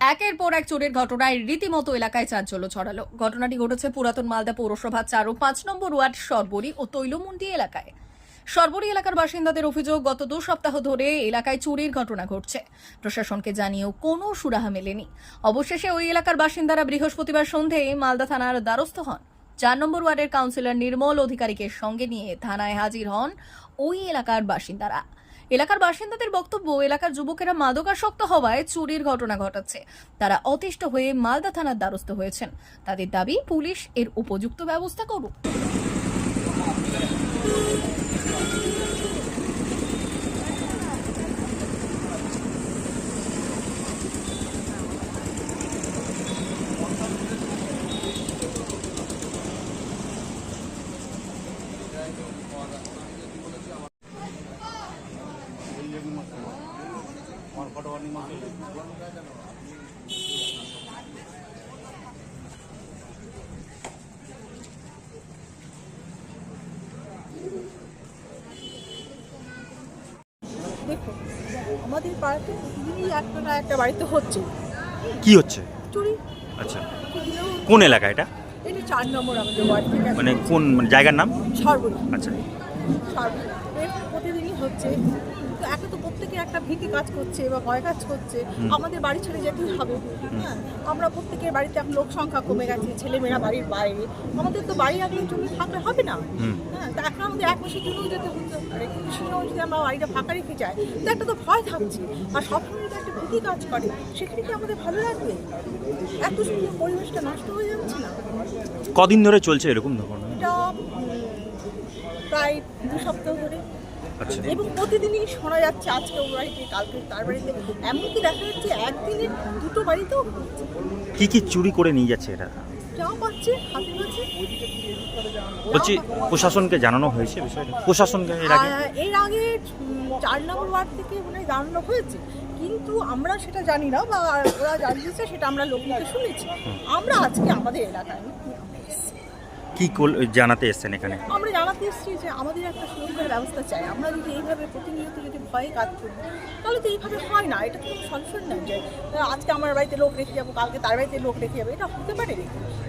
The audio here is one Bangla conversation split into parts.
একের পর এক চোরের ঘটনায় রীতিমতো এলাকায় চাঞ্চল্য ছড়ালো। ঘটনাটি ঘটেছে পুরাতন মালদা পৌরসভা চার ও পাঁচ নম্বর ওয়ার্ড সরবরি ও তৈলমুন্ডি এলাকায়। সরবরি এলাকার বাসিন্দাদের অভিযোগ, গত দু সপ্তাহ ধরে এলাকায় চুরির ঘটনা ঘটছে। প্রশাসনকে জানিয়েও কোনো সুরাহা মেলেনি। অবশেষে ওই এলাকার বাসিন্দারা বৃহস্পতিবার সন্ধেয় মালদা থানার দ্বারস্থ হন। চার নম্বর ওয়ার্ডের কাউন্সিলর নির্মল অধিকারীকে সঙ্গে নিয়ে থানায় হাজির হন ওই এলাকার বাসিন্দারা। এলাকার বাসিন্দাদের বক্তব্য, এলাকার যুবকেরা মাদকাসক্ত হওয়ায় চুরির ঘটনা ঘটাচ্ছে। তারা অতিষ্ঠ হয়ে মালদা থানার দ্বারস্থ হয়েছেন। তাদের দাবি, পুলিশ এর উপযুক্ত ব্যবস্থা করুক। আমাদের পাড়াতে প্রতিদিনই একটা না একটা বাড়িতে হচ্ছে। কি হচ্ছে? চুরি। আচ্ছা। কোন এলাকা এটা? এটা চার নম্বর আমাদের ওয়ার্ড থেকে মানে কোন মানে জায়গার নাম? সর্বরি আচ্ছা। সর্বরি প্রতিদিনই হচ্ছে। তো একটা তো প্রত্যেকে একটা ভীতি কাজ করছে বা ভয় কাজ করছে। আমাদের বাড়ি ছেড়ে যেতেই হবে। হ্যাঁ আমরা প্রত্যেকের বাড়িতে এখন লোক সংখ্যা কমে গেছে ছেলেমেয়েরা বাড়ির বাইরে। আমাদের তো বাড়ি আগলে জমি থাকলে হবে না। হ্যাঁ তা এখন আমাদের এক মাসের জন্যও যেতে হতো আর একটু সময় যদি আমরা বাড়িটা ফাঁকা রেখে যাই তো একটা তো ভয় থাকছে। আর সবসময় যদি একটা ভীতি কাজ করে সেখানে কি আমাদের ভালো লাগবে? এত সুন্দর পরিবেশটা নষ্ট হয়ে যাচ্ছে না? কদিন ধরে চলছে এরকম ধরনের? এটা প্রায় দু সপ্তাহ ধরে। এবং প্রতিদিনই শোনা যাচ্ছে আজকে ওর বাড়িতে কালকে তার বাড়িতে। এমনকি দেখা যাচ্ছে একদিনে দুটো বাড়িতেও। কি কি চুরি করে নিয়ে যাচ্ছে পাচ্ছে বলছি প্রশাসনকে জানানো হয়েছে বিষয়টা? প্রশাসনকে এর আগে? এর আগে চার নম্বর ওয়ার্ড থেকে মনে হয় জানানো হয়েছে। কিন্তু আমরা সেটা জানি না বা ওরা জানিয়েছে সেটা আমরা লোকমুখে শুনেছি। আমরা আজকে আমাদের এলাকায়। কি জানাতে এসছেন এখানে? আমরা জানাতে এসেছি যে আমাদের একটা সুরক্ষার ব্যবস্থা চাই। আমরা যদি এইভাবে প্রতিনিয়ত যদি ভয়ে কাজ করি তাহলে তো এইভাবে হয় না। এটা তো কোনো সলিউশন নয় যে আজকে আমার বাড়িতে লোক রেখে যাব কালকে তার বাড়িতে লোক রেখে যাব। এটা হতে পারে।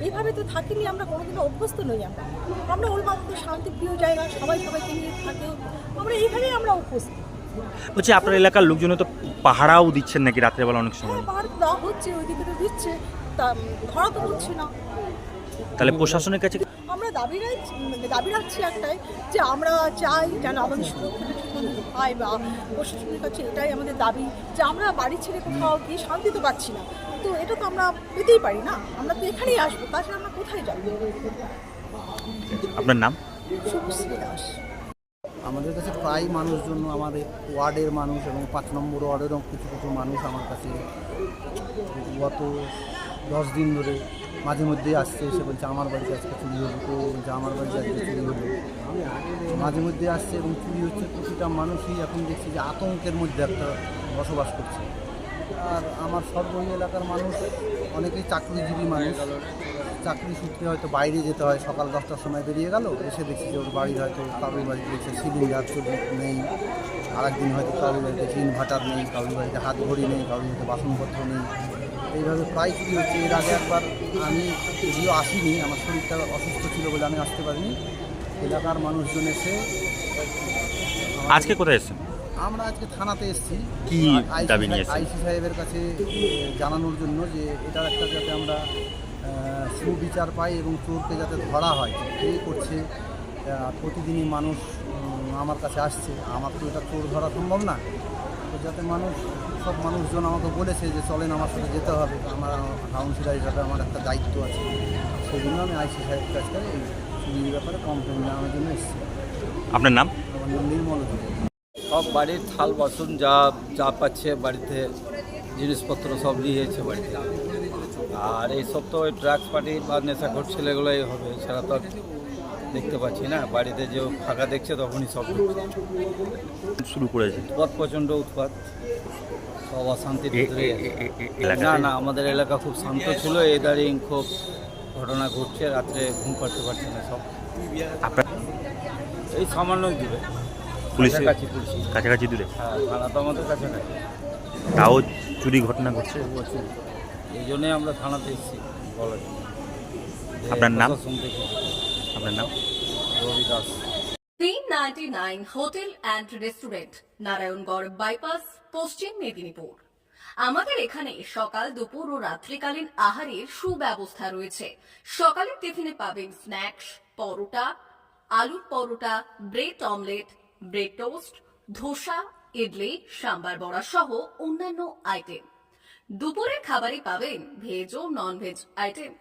এইভাবে তো থাকিনি আমরা কোনোদিনও অভ্যস্ত নই আমরা। আমরা ওর আমাদের শান্তিপ্রিয় জায়গা সবাই সবাইকে নিয়ে থাকে। আমরা এইভাবেই আমরা অভ্যস্ত। বলছি আপনার এলাকার লোকজন তো পাহারাও দিচ্ছেন নাকি রাত্রেবেলা অনেক সময়? পাহাড় দেওয়া হচ্ছে ওইদিকে তো দিচ্ছে। তা ধরা তো হচ্ছে না। তাহলে প্রশাসনের কাছে দাবি রাখছি মানে দাবি রাখছি একটাই যে আমরা চাই যেন আমাদের সুরক্ষিত ঠিকমতো পাই বা প্রশাসনের কাছে এটাই আমাদের দাবি যে আমরা বাড়ি ছেড়ে কোথাও গিয়ে শান্তি তো পাচ্ছি না। তো এটা তো আমরা পেতেই পারি না। আমরা তো এখানেই আসব তাছাড়া আমরা কোথায় যাব? আপনার নাম? শুভশ্রী দাস। আমাদের কাছে প্রায় মানুষজন, আমাদের ওয়ার্ডের মানুষ এবং পাঁচ নম্বর ওয়ার্ডেরও কিছু কিছু মানুষ আমার কাছে গত দশ দিন ধরে মাঝে মধ্যেই আসছে, এসে বলছে, আমার বাড়িতে আজকে চুরি হলো। তো বলছে, আমার বাড়িতে আজকে চুরি হলো। মাঝে মধ্যে আসছে এবং চুরি হচ্ছে প্রতিটা মানুষই এখন দেখছি যে আতঙ্কের মধ্যে একটা বসবাস করছে। আর আমার সর্বই এলাকার মানুষ অনেকেই চাকরিজীবী মানুষ। চাকরি সূত্রে হয়তো বাইরে যেতে হয় সকাল দশটার সময় বেরিয়ে গেল এসে দেখছি যে ওর বাড়ির হয়তো কারোর বাড়িতে দেখছে সিলিন্ডার নেই। আর একদিন হয়তো কারোর বাড়িতে ইনভার্টার নেই কারোর বাড়িতে হাত ঘড়ি নেই কারোর বাড়িতে বাসনপত্র নেই। এইভাবে প্রায় চুরি হচ্ছে এর আগে একবার আমি যদিও আসিনি আমার শরীরটা অসুস্থ ছিল বলে আমি আসতে পারিনি। এলাকার মানুষজন এসে আজকে কোথায় এসছেন? আমরা আজকে থানাতে এসেছি। কি দাবি নিয়ে আইসি সাহেবের কাছে জানানোর জন্য যে এটার একটা যাতে আমরা সুবিচার পাই এবং চোরকে যাতে ধরা হয় কে করছে। প্রতিদিনই মানুষ আমার কাছে আসছে। আমার তো এটা চোর ধরা সম্ভব না। তো যাতে মানুষ সব মানুষজন আমাকে বলেছে যে চলেন আমার সাথে যেতে হবে। আমার কাউন্সিলার হিসাবে আমার একটা দায়িত্ব আছে। সেই জন্য আমি আইসি সাহেবের কাছে এই চুরির ব্যাপারে কমপ্লেন জানানোর জন্য এসেছি। আপনার নাম? আমার নাম নির্মল। সব বাড়ির থাল বাসন যা যা পাচ্ছে বাড়িতে জিনিসপত্র সব নিয়েছে বাড়িতে। আর এইসব তো ওই ড্রাগস পার্টি বা নেশাখোর ছেলেগুলোই হবে সেটা তো দেখতে পাচ্ছি না। বাড়িতে যে ফাঁকা দেখছে তখনই সব শুরু করেছে? উৎপাত প্রচণ্ড উৎপাত। সব অশান্তির ভিতরে? না না আমাদের এলাকা খুব শান্ত ছিল। এই দাঁড়িয়ে খুব ঘটনা ঘটছে। রাত্রে ঘুম পাড়তে পারছে না সব। এই সামান্য দূরে। পুলিশের কাছাকাছি পুলিশ। কাছাকাছি দূরে? হ্যাঁ থানা তো আমাদের কাছাকাছি। তাও চুরি ঘটনা ঘটছে? এই জন্যই আমরা থানাতে এসেছি বলার জন্য। যে আপনার নাম? থেকে। আপনার নাম? রবি দাস। তিন ninety nine hotel and restaurant Narayangarh bypass Paschim Medinipur. আমাদের এখানে সকাল দুপুর ও রাত্রিকালীন আহারের সুব্যবস্থা রয়েছে। সকালের টিফিনে পাবেন স্ন্যাক্স পরোটা আলুর paratha bread omelette bread toast dosa idli sambar vada সহ অন্যান্য আইটেম। দুপুরের খাবারে পাবেন ভেজ ও নন ভেজ আইটেম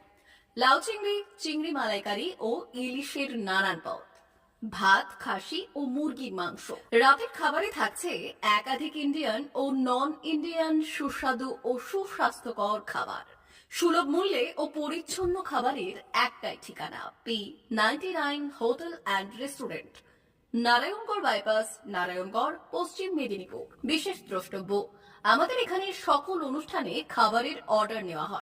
লাউ চিংড়ি চিংড়ি মালাইকারি ও ইলিশের নানান পদ। ভাত, খাসি ও মুরগির মাংস। রাতের খাবারে থাকছে একাধিক ইন্ডিয়ান ও নন ইন্ডিয়ান সুস্বাদু ও সুস্বাস্থ্যকর খাবার। সুলভ মূল্যে ও পরিচ্ছন্ন খাবারের একটাই ঠিকানা P ninety nine hotel and restaurant Narayangarh bypass Narayangarh, Paschim Medinipur. বিশেষ দ্রষ্টব্য আমাদের এখানে সকল অনুষ্ঠানে খাবারের অর্ডার নেওয়া হয়।